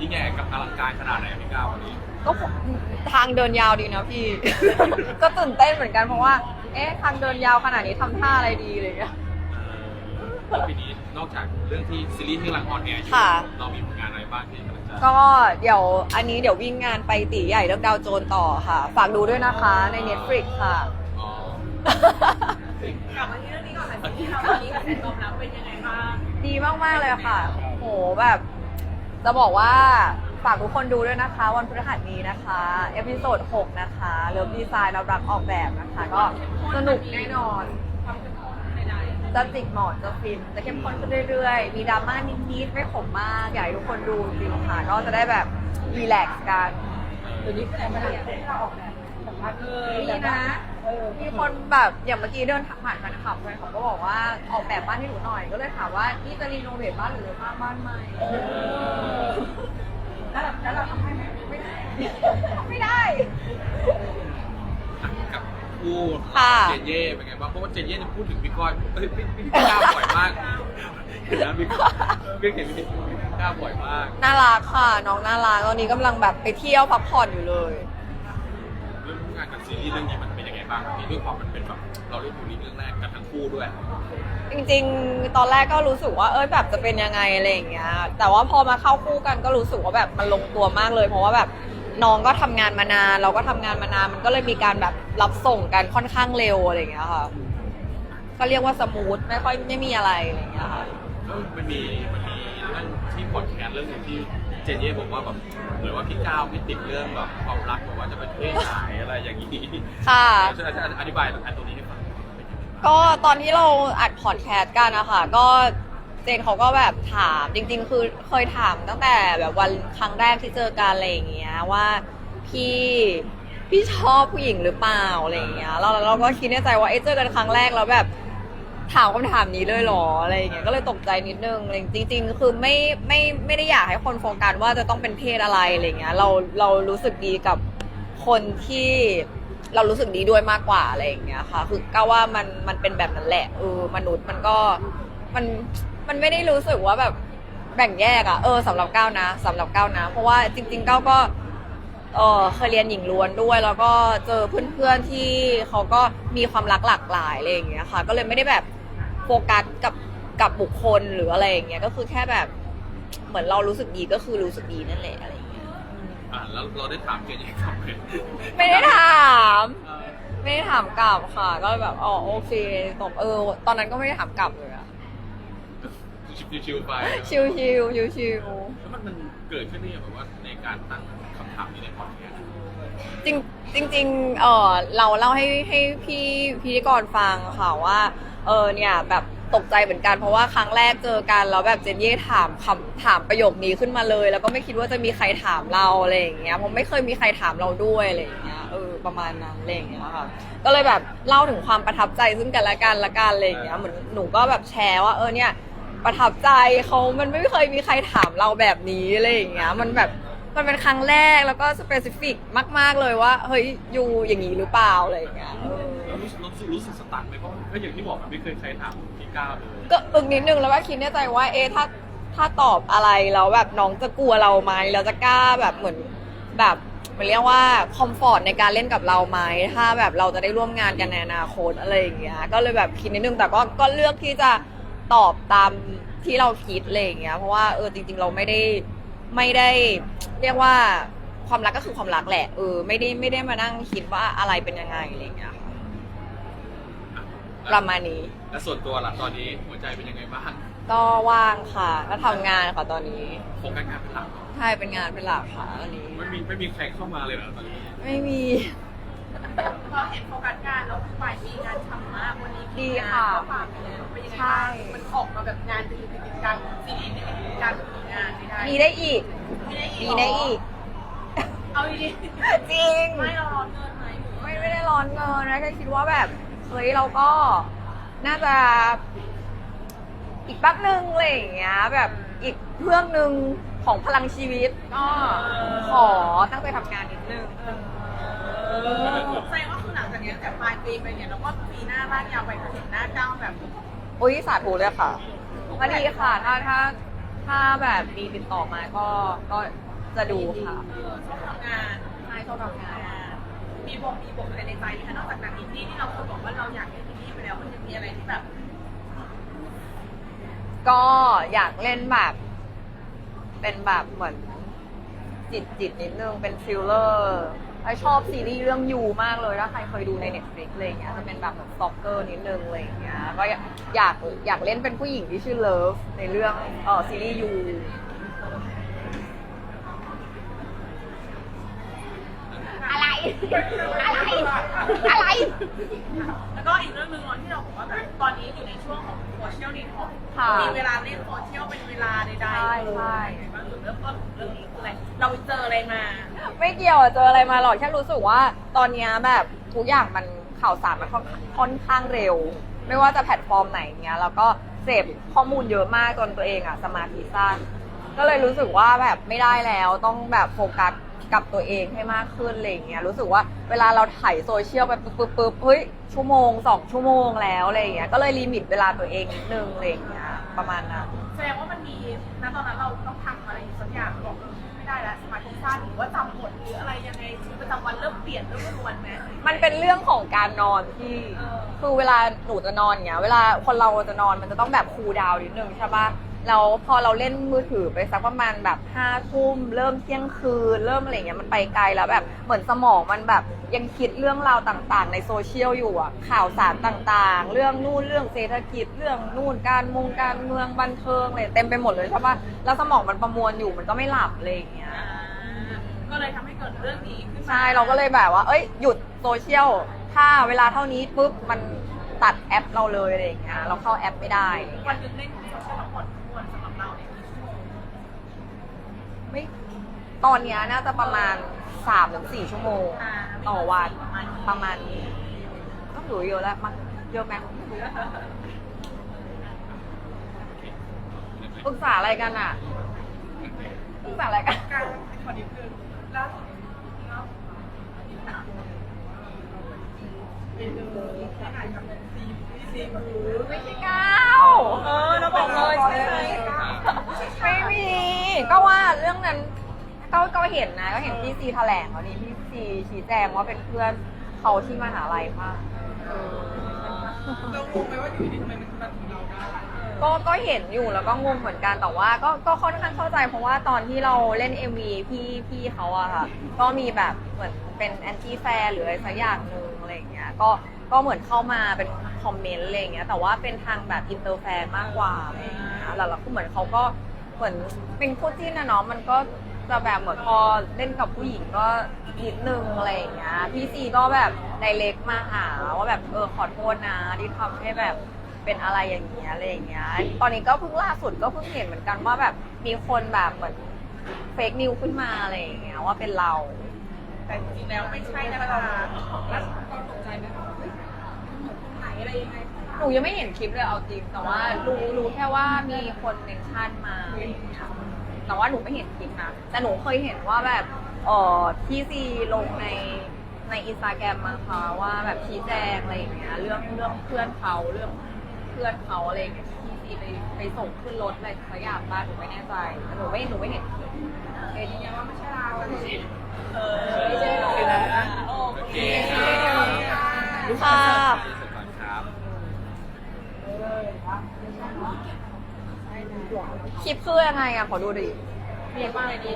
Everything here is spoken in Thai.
ยิ่งใหญ่กับอลังการขนาดไหนอะพี่ก้าววันนี้ ก็ทางเดินยาวดีนะพี่ ก็ตื่นเต้นเหมือนกันเพราะว่า เอ๊ะทางเดินยาวขนาดนี้ทำท่าอะไรดีอะไรเงี้ย เออแล้วปีนี้นอกจากเรื่องที่ซีรีส์ที่กำลังออนแอร์อยู่ค่ะ เรามีผลงานอะไรบ้างที่กำลังจะก็เดี๋ยวอันนี้เดี๋ยววิ่งงานไปตีใหญ่เรื่องดาวโจนต่อค่ะ ฝากดูด้วยนะคะใน Netflix ค่ะ อ๋อกลับมาที่เรื่องนี้ก่อนค่ะที่เราตอนนี้กระแสตอบรับเป็นยังไงบ้างดีมาก ๆ เลยค่ะ โหแบบ จะบอกว่าฝากทุกคนดูด้วยนะคะ วันพฤหัสนี้นะคะเอพิโซด6นะคะเริ่มดีไซน์เรารักออกแบบนะคะ ก็สนุกแน่นอนความเป็นของใดจะจิกหมอนจะฟินจะเข้มข้นขึ้นเรื่อยๆ มีดราม่านิดๆไม่ขมมากอยากให้ทุกคนดูจริงๆค่ะ ก็จะได้แบบรีแลกซ์กันๆตัวนี้คือมาจากที่เราออกแบบสัมภาษณ์เออนี่นะ มีคนแบบอย่างเมื่อกี้เดินผ่านแฟนคลับแฟนคลับก็บอกว่าออกแบบบ้านให้หนูหน่อยก็เลยถามว่านี่จะรีโนเวทบ้านหรือจะสร้างบ้านใหม่แล้วเราแล้วเราทำให้ไหมไม่ได้ไม่ได้ กับคู่ค่ะเจนเย่เป็นไงบ้างเพราะว่าเจนเย่เนี่ยพูดถึงพี่ก้อยเอ้ยพี่พี่พี่ก้าวบ่อยมากเห็นนะพี่ก้อยพี่เห็นพี่ก้าวบ่อยมากน่ารักค่ะ น้องน่ารักตอนนี้กำลังแบบไปเที่ยวพักผ่อนอยู่เลย เรื่องงานกับซีรีส์เรื่องนี้มันเป็นยังไง บ้างพี่ด้วยความมันเป็นแบบเราเล่นดูนี้เรื่องแรกกันทั้งคู่ด้วย จริงๆ ตอนแรกก็รู้สึกว่าเอ้ยแบบจะเป็นยังไงอะไรอย่างเงี้ย แต่ว่าพอมาเข้าคู่กันก็รู้สึกว่าแบบมันลงตัวมากเลย เพราะว่าแบบน้องก็ทำงานมานาน เราก็ทำงานมานานมันก็เลยมีการแบบรับส่งกันค่อนข้างเร็วอะไรอย่างเงี้ยค่ะ ก็เรียกว่าสมูทไม่ค่อยไม่มีอะไรอะไรอย่างเงี้ยค่ะแล้วมันมีมันมี เรื่องที่พอดแคสต์เรื่องหนึงที่เจนเย่บอกว่าแบบเหมือนว่าพี่ก้าวไม่ติดเรื่องแบบความรักบอกว่าจะเป็นเพศไหนอะไรอย่างนี้ค่ะ ช่วยอธิบายอันตัวนี้ให้ฟังก็ตอนที่เราอัดพอดแคสต์กันนะคะก็เจนเขาก็แบบถามจริง ๆ คือเคยถามตั้งแต่แบบวันครั้งแรกที่เจอกันอะไรอย่างเงี้ยว่าพี่พี่ชอบผู้หญิงหรือเปล่าอะไรอย่างเงี้ยเราเราก็คิดในใจว่าเอ๊ะเจอกันครั้งแรกแล้วแบบ ถามคำถามนี้เลยเหรออะไรอย่างเงี้ยก็เลยตกใจนิดนึงจริง ๆ คือไม่ไม่ไม่ได้อยากให้คนโฟกัสว่าจะต้องเป็นเพศอะไรอะไรอย่างเงี้ยเราเรารู้สึกดีกับคนที่เรารู้สึกดีด้วยมากกว่าอะไรอย่างเงี้ยค่ะ คือก็ว่ามันมันเป็นแบบนั้นแหละเออมนุษย์มันก็มันมันไม่ได้รู้สึกว่าแบบแบ่งแยกอะเออสำหรับก้าวนะสำหรับก้าวนะ เพราะว่าจริง ๆก้าวก็เออเคยเรียนหญิงล้วนด้วย แล้วก็เจอเพื่อนๆที่เขาก็มีความรักหลากหลายอะไรอย่างเงี้ยค่ะ ก็เลยไม่ได้แบบ ฟกัสกับกับบุคคลหรืออะไรอย่างเงี้ยก็คือแค่แบบเหมือนเรารู้สึกดีก็คือรู้สึกดีนั่นแหละอะไรอย่างเงี้ยอ่าแล้วเราได้ถามเจนเย่กลับไหมไม่ได้ถามเออไม่ได้ถามกลับค่ะ ก็แบบอ๋อโอเคตอบเออ ตอนนั้นก็ไม่ได้ถามกลับเลยอะชิวๆไปชิวชิวชิวชิวแล้วมันมันเกิดขึ้นได้ยังไงแบบว่าในการตั้งคำถามนี้ในพอดแคสต์ จริงจริงๆเออเราเล่าให้ให้พี่พิธีกรฟังค่ะว่าเออเนี่ยแบบตกใจเหมือนกันเพราะว่าครั้งแรกเจอกันแล้วแบบเจนเย่ถามคำถามประโยคนี้ขึ้นมาเลย แล้วก็ไม่คิดว่าจะมีใครถามเราอะไรอย่างเงี้ยผมไม่เคยมีใครถามเราด้วยอะไรอย่างเงี้ยเออประมาณนั้นอะไรอย่างเงี้ยค่ะก็เลยแบบเล่าถึงความประทับใจซึ่งกันและกันละกันอะไรอย่างเงี้ยเหมือนหนูก็แบบแชร์ว่าเออเนี่ยประทับใจเขามันไม่เคยมีใครถามเราแบบนี้อะไรอย่างเงี้ยมันแบบ มันเป็นครั้งแรกแล้วก็สเปซิฟิกมาก ๆเลยว่า เฮ้ยอยู่อย่างนี้หรือเปล่าอะไรอย่างเงี้ยเออแล้วรู้สึกรู้สึกรู้สึกสตันไหมเพราะก็อย่างที่บอกมันไม่เคยใครถามพี่ก้าวเลยก็อึกนิดนึงแล้วก็คิดในใจว่าเอ๊ะถ้าถ้าตอบอะไรแล้วแบบน้องจะกลัวเราไหมเราจะกล้าแบบเหมือนแบบมันเรียกว่าคอมฟอร์ตในการเล่นกับเราไหมถ้าแบบเราจะได้ร่วมงานกันในอนาคตอะไรอย่างเงี้ยก็เลยแบบคิดนิดนึงแต่ก็ก็เลือกที่จะตอบตามที่เราคิดอะไรอย่างเงี้ยเพราะว่าเออจริง ๆ เราไม่ได้ไม่ได้ เรียกว่าความรักก็คือความรักแหละเออไม่ได้ไม่ได้มานั่งคิดว่าอะไรเป็นยังไงอะไรอย่างเงี้ยค่ะประมาณนี้ แล้วส่วนตัวล่ะตอนนี้หัวใจเป็นยังไงบ้างก็ว่างค่ะก็ทำงานค่ะตอนนี้โฟกัสงานเป็นหลักเนอะใช่เป็นงานเป็นหลักค่ะตอนนี้ ไม่มีไม่มีใครเข้ามาเลยเหรอตอนนี้ ไม่มี พอเห็นโฟกัสงานแล้วฝ่ายมีงานทำมากวันนี้ดีค่ะก็ฝากไปเลยเป็นยังไงใช่บ้างมันออกมาแบบงานติดติดติดกันซีรีส์ติดติดกันงานไม่ได้มีได้อีก มีได้อีกมีได้อีกเอาดีจริงๆไม่เราร้อนเกินไหมหรือไม่ไม่ได้ร้อนเงินนะแค่คิดว่าแบบเฮ้ยเราก็น่าจะ อีกแป๊บนึงอะไรอย่างเงี้ยแบบอีกเรื่องหนึ่งของพลังชีวิตก็ขอตั้งใจทำงานนิดนึง แสดงว่าคือหลังจากนี้ตั้งแต่ปลายปีไปเนี่ยเราก็ปีหน้าลากยาวไปถึงหน้าเก้าแบบอุ้ยสาธุเลยค่ะก็ดีค่ะ ถ้าถ้าถ้าแบบมีติดต่อมาก็ก็จะดูค่ะเออชอบทำงานใช่ชอบทำงาน มีบทมีบทอะไรในใจไหมคะนอกจากหนังอินดี้ที่เราเคยบอกว่าเราอยากเล่นอินดี้ไปแล้วมันยังมีอะไรที่แบบ ก็อยากเล่นแบบ เป็นแบบเหมือนจิตจิตนิดนึงเป็นฟิลเลอร์ ไอชอบซีรีส์เรื่องยูมากเลยถ้าใครเคยดูใน Netflix อะไรอย่างเงี้ยจะเป็นแบบเหมือนสตอกเกอร์นิดนึงอะไรอย่างเงี้ยก็อยากอยากอยากเล่นเป็นผู้หญิงที่ชื่อเลิฟในเรื่องเออซีรีส์ยูอะไร อะไร อะไร แล้วก็อีกเรื่องหนึ่งเนาะที่เราบอกว่าแบบตอนนี้อยู่ในช่วงของโซเชียลดีท็อกค่ะมีเวลาเล่นโซเชียลเป็นเวลาใดๆใช่ใช่เป็นไงบ้างหรือเริ่มต้นของเรื่องนี้คืออะไร เราไปเจออะไรมา ไม่เกี่ยวอะเจออะไรมาหรอกแค่รู้สึกว่า ตอนเนี้ยแบบทุกอย่างมันข่าวสารมันค่อนค่อนข้างเร็ว ไม่ว่าจะแพลตฟอร์มไหนเนี้ยแล้วก็เสพข้อมูลเยอะมากจนตัวเองอะสมาธิสั้นก็เลยรู้สึกว่าแบบไม่ได้แล้วต้องแบบโฟกัสกับตัวเองให้มากขึ้นอะไรอย่างเงี้ยรู้สึกว่าเวลาเราถ่ายโซเชียลไปปุ๊บปุ๊บปุ๊บเฮ้ยชั่วโมงสองชั่วโมงแล้วอะไรอย่างเงี้ยก็เลยลิมิตเวลาตัวเองนิดนึงอะไรอย่างเงี้ยประมาณนั้น แสดงว่ามันมีณตอนนั้นเราต้องท ว่าจำบทหรืออะไรยังไงชีวิตประจำวันเริ่มเปลี่ยนเริ่มรวนไหมมันเป็นเรื่องของการนอนที่ เออคือเวลาหนูจะนอนอย่างเงี้ย เวลาคนเราจะนอนมันจะต้องแบบคูลดาวน์นิดนึงใช่ปะแล้วพอเราเล่นมือถือไปสักประมาณแบบห้าทุ่มเริ่มเที่ยงคืน เริ่มอะไรเงี้ยมันไปไกลแล้วแบบเหมือนสมองมันแบบยังคิดเรื่องราวต่างๆ ในโซเชียลอยู่อะข่าวสารต่างๆ เรื่องนู่นเรื่องเศรษฐกิจเรื่องนู่นการมงการเมืองบันเทิงอะไรเต็มไปหมดเลยใช่ปะแล้วสมองมันประมวลอยู่มันก็ไม่หลับอะไรอย่างเงี้ย อ่า ก็เลยทำให้เกิดเรื่องนี้ขึ้นมาใช่เราก็เลยแบบว่า เอ้ยหยุดโซเชียลถ้าเวลาเท่านี้ปุ๊บมันตัดแอปเราเลยอะไรอย่างเงี้ยเราเข้าแอปไม่ได้อะไรอย่างวัเงี้นยหนึงเล่นโซเชียลทั้งหมดทั้งมวลสำหรับเราเนี่ยกี่ชั่วโมงไม่ตอนเนี้ยน่าจะประมาณสามถึงสี่ชั่วโมง อ่าต่อวัน ประมาณนี้ประมาณนี้ก็ถือเยอะแล้วมั้งเยอะไหมปรึกษาอะไรกันอะปรึกษาอะไรกัน การขอนิดนึง ล่าสุดเนาะไปดูที่ไหนกับซีที่ซีมือไม่ใช่ก้าวเออเราบอกเลยใช่ไหมไม่มีก็ว่าเรื่องนั้นก็ก็เห็นนะก็เห็นพี่ซีแถลงวันนี้พี่ซีชี้แจงว่าเป็นเพื่อนเขาที่มหาลัยค่ะเรางงไหมว่าอยู่ดีทำไมมันมาถึงเราได้ ก็ก็เห็นอยู่แล้วก็งงเหมือนกันแต่ว่าก็ก็ค่อนข้างเข้าใจ เพราะว่าตอนที่เราเล่น MV พี่พี่เขาอะค่ะ ก็มีแบบเหมือนเป็นแอนตี้แฟร์หรืออะไรสักอย่างหนึ่งอะไรอย่างเงี้ยก็ก็เหมือนเข้ามาเป็นคอมเมนต์อะไรอย่างเงี้ยแต่ว่าเป็นทางแบบอินเตอร์แฟนมากกว่าอะไรอย่างเงี้ยแล้วเราก็เหมือนเขาก็เหมือนเป็นคู่จิ้นนะเนาะมันก็จะแบบเหมือนพอเล่นกับผู้หญิงก็นิดนึงอะไรอย่างเงี้ยพี่ซีก็แบบไดเล็กมาหาว่าแบบเออขอโทษนะที่ทำให้แบบ เป็นอะไรอย่างเงี้ยอะไรอย่างเงี้ย ตอนนี้ก็เพิ่งล่าสุดก็เพิ่งเห็นเหมือนกันว่าแบบมีคนแบบเหมือนเฟกนิวขึ้นมาอะไรอย่างเงี้ยว่าเป็นเราแต่จริงๆแล้วไม่ใช่นะคะแล้วก็ตกใจไหมคะเฮ้ยไหนอะไรยังไงหนูยังไม่เห็นคลิปเลยเอาจริงแต่ว่ารู้รู้แค่ว่ามีคนเมนชั่นมาอะไรอย่างเงี้ยแต่ว่าหนูไม่เห็นคลิปนะแต่หนูเคยเห็นว่าแบบเออที่ซีลงในในอินสตาแกรมมั้งคะว่าแบบชี้แจงอะไรอย่างเงี้ยเรื่องเรื่องเพื่อนเขาเรื่องเพื่อนเขาอะไรอย่างเงี้ยที่ซีไปไปส่งขึ้นรถอะไรสักอยางบ้าหนูไม่แน่ใจแต่หนูไม่หนูไม่เห็นเอ็นยืนยันว่าไม่ใช่เราเออไม่ใช่เราโอเคนะโอเคเคค่ะครับคลิปคือยังไงอะขอดูดิเรียกว่าอะไรดี